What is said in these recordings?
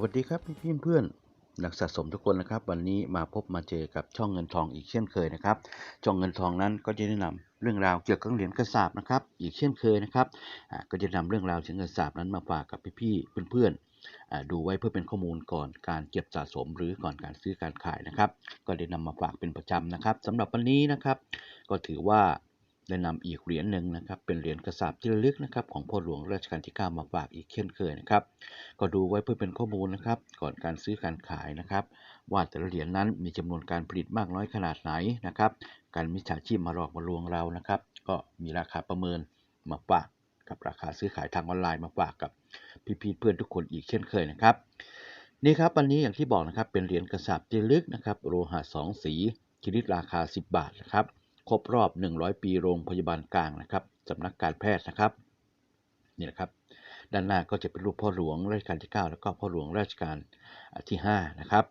สวัสดีครับพี่เพื่อนๆนักสะสมทุกคนนะครับ วันนี้มาพบมาเจอกับช่องเงินทองอีกเช่นเคยนะครับช่องเงินทองนั้นก็จะแนะนำเรื่องราวเกี่ยวกับเหรียญกระสาบนะครับ อีกเช่นเคยนะครับก็จะนำเรื่องราวถึงกระสาบนั้นมาฝากกับพี่ๆเพื่อนๆดูไว้เพื่อเป็นข้อมูลก่อนการเก็บสะสมหรือก่อนการซื้อการขายนะครับ ก็ได้นำมาฝากเป็นประจำนะครับสำหรับวันนี้นะครับ ก็ถือว่า ได้นำอีกเหรียญหนึ่งนะครับเป็นเหรียญกระสาบที่ลึกนะครับของพ่อหลวงรัชกาลที่ 9 มาฝากอีกเช่นเคยนะครับ ก็ดูไว้เพื่อเป็นข้อมูลนะครับก่อนการซื้อการขายนะครับ ว่าแต่ละเหรียญนั้นมีจำนวนการผลิตมากน้อยขนาดไหนนะครับการมิจฉาชีพมาหลอกมาลวงเรานะครับ ก็มีราคาประเมินมาฝากกับราคาซื้อขายทางออนไลน์มาฝากกับพี่ๆเพื่อนทุกคนอีกเช่นเคยนะครับนี่ครับวันนี้อย่างที่บอกนะครับเป็นเหรียญกระสาบที่ลึกนะครับโลหะสองสีชนิดราคา 10 บาทนะครับ ครบรอบ 100 ปีโรงพยาบาลกลางนะครับสำนักการแพทย์นะครับนี่นะครับด้านหน้าก็จะเป็นรูปพ่อหลวงรัชกาลที่ 9 แล้วก็พ่อหลวงรัชกาลที่5นะครับ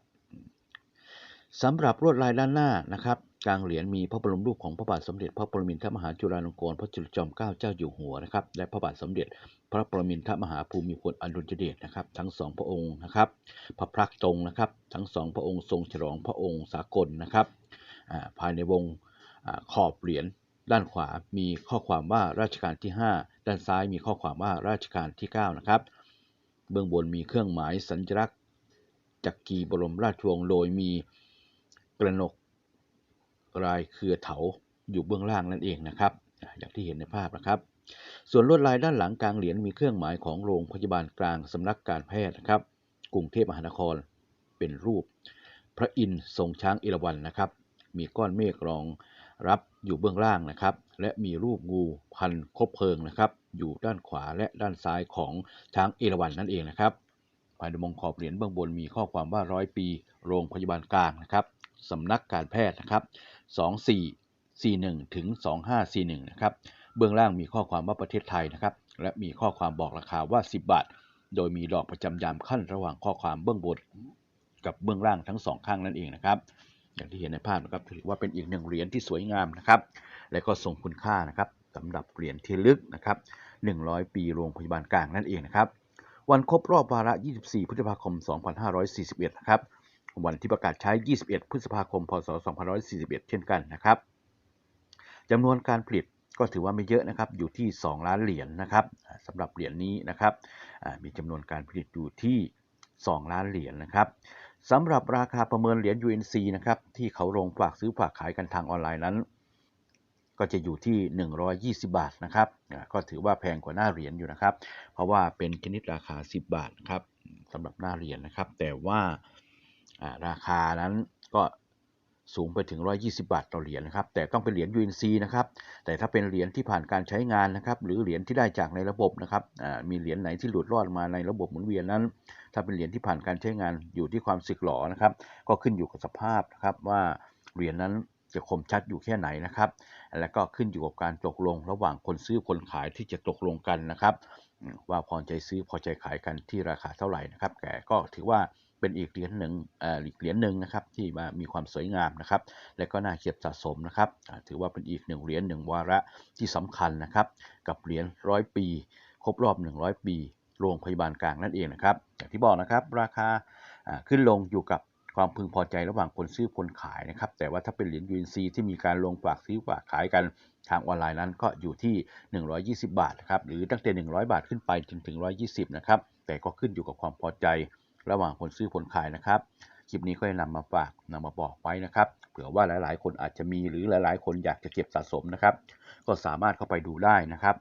สำหรับลวดลายด้านหน้านะครับกลางเหรียญมีพระบรมรูปของพระบาทสมเด็จ พระปรมินทรมหาจุฬาลงกรณ์พระจุลจอมเกล้าเจ้าอยู่หัวนะครับและพระบาทสมเด็จ พระปรมินทรมหาภูมิพลอดุลยเดชนะครับ ทั้งสองพระองค์นะครับพระพรักตรงนะครับ ทั้งสองพระองค์ทรงฉลองพระองค์สากลนะครับภายในวง ขอบเหรียญด้านขวามีข้อความว่าราชการที่ 5 ด้านซ้ายมีข้อความว่าราชการที่ 9 นะครับ เบื้องบนมีเครื่องหมายสัญลักษณ์จักรีบรมราชวงศ์โดยมีกระหนกรายเครือเถาอยู่เบื้องล่างนั่นเองนะครับอ่าอย่างที่เห็นในภาพนะครับ ส่วนลวดลายด้านหลังกลางเหรียญมีเครื่องหมายของโรงพยาบาลกลางสำนักการแพทย์นะครับ กรุงเทพมหานครเป็นรูป พระอินทร์ทรงช้างเอราวัณนะครับ มีก้อนเมฆรอง รับอยู่เบื้องล่างนะครับ และมีรูปงูพันคบเพลิงนะครับ อยู่ด้านขวาและด้านซ้ายของช้างเอราวัณนั่นเองนะครับภายในวงขอบเหรียญเบื้องบนมีข้อความว่าร้อยปี โรงพยาบาลกลางนะครับสำนักการแพทย์นะครับ 2441 ถึง 2541 นะครับ เบื้องล่างมีข้อความว่าประเทศไทยนะครับ และมีข้อความบอกราคาว่า 10 บาท โดยมีดอกประจำยามขั้นระหว่างข้อความเบื้องบน กับเบื้องล่างทั้งสองข้างนั่นเองนะครับ อย่างที่เห็นในภาพนะครับถือว่าเป็นอีกหนึ่งเหรียญที่สวยงามนะครับ และก็ทรงคุณค่านะครับสำหรับเหรียญที่ลึกนะครับ100 ปีโรงพยาบาลกลางนั่นเองนะครับ วันครบรอบวาระ 24 พฤษภาคม 2541 นะครับ วันที่ประกาศใช้ 21 พฤษภาคม พศ 2541 เช่นกันนะครับจำนวนการผลิตก็ถือว่าไม่เยอะนะครับ อยู่ที่ 2 ล้านเหรียญนะครับสำหรับเหรียญนี้นะครับ มีจำนวนการผลิตอยู่ที่ 2 ล้านเหรียญนะครับ สำหรับราคาประเมินเหรียญ UNC นะครับที่เขาลงฝากซื้อฝากขายกันทางออนไลน์นั้น ก็จะอยู่ที่ 120 บาทนะครับก็ถือว่าแพงกว่าหน้าเหรียญอยู่นะครับ เพราะว่าเป็นชนิดราคา 10 บาทครับสำหรับหน้าเหรียญนะครับ แต่ว่าราคานั้นก็ สูงไปถึง 120 บาทต่อเหรียญนะครับ แต่ต้องเป็นเหรียญ UNC นะครับ แต่ถ้าเป็นเหรียญที่ผ่านการใช้งานนะครับ หรือเหรียญที่ได้จากในระบบนะครับ มีเหรียญไหนที่หลุดรอดมาในระบบหมุนเวียนนั้น ถ้าเป็นเหรียญที่ผ่านการใช้งานอยู่ที่ความสึกหรอนะครับ ก็ขึ้นอยู่กับสภาพนะครับว่าเหรียญนั้นจะคมชัดอยู่แค่ไหนนะครับ และก็ขึ้นอยู่กับการตกลงระหว่างคนซื้อคนขายที่จะตกลงกันนะครับ ว่าพอใจซื้อพอใจขายกันที่ราคาเท่าไหร่นะครับ แต่ก็ถือว่า เป็นอีกเหรียญหนึ่งเอ่ออีกเหรียญหนึ่งนะครับที่มามีความสวยงามนะครับ และก็น่าเก็บสะสมนะครับถือว่าเป็นอีกหนึ่งเหรียญหนึ่งวาระที่สำคัญนะครับ กับเหรียญร้อยปี ครบรอบ 100 ปี โรงพยาบาลกลางนั่นเองนะครับอย่างที่บอกนะครับราคาขึ้นลงอยู่กับความพึงพอใจระหว่างคนซื้อคนขายนะครับ แต่ว่าถ้าเป็นเหรียญ UNC ที่มีการลงฝากซื้อฝากขายกันทางออนไลน์นั้นก็อยู่ที่ 120 บาทนะครับหรือตั้งแต่ 100 บาทขึ้นไปจนถึง 120 นะครับ แต่ก็ขึ้นอยู่กับความพอใจ ระหว่างคนซื้อคนขายนะครับ คลิปนี้ก็ได้นำมาฝากนำมาบอกไว้นะครับ เผื่อว่าหลาย ๆ คนอาจจะมีหรือหลาย ๆ คนอยากจะเก็บสะสมนะครับ ก็สามารถเข้าไปดูได้นะครับ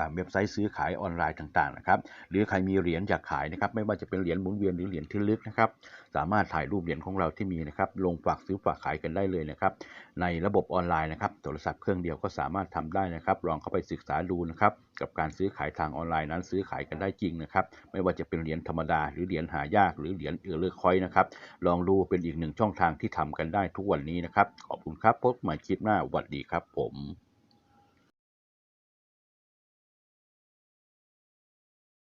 ตามเว็บไซต์ซื้อขายออนไลน์ต่างๆนะครับหรือใครมีเหรียญอยากขายนะครับไม่ว่าจะเป็นเหรียญหมุนเวียนหรือเหรียญที่ลึกนะครับสามารถถ่ายรูปเหรียญของเราที่มีนะครับลงฝากซื้อฝากขายกันได้เลยนะครับในระบบออนไลน์นะครับโทรศัพท์เครื่องเดียวก็สามารถทำได้นะครับลองเข้าไปศึกษาดูนะครับกับการซื้อขายทางออนไลน์นั้นซื้อขายกันได้จริงนะครับไม่ว่าจะเป็นเหรียญธรรมดา หรือเหรียญหายากหรือเหรียญเอือเลือกคอยนะครับลองดูเป็นอีกหนึ่งช่องทางที่ทำกันได้ทุกวันนี้นะครับขอบคุณครับพบใหม่คลิปหน้าสวัสดีครับผม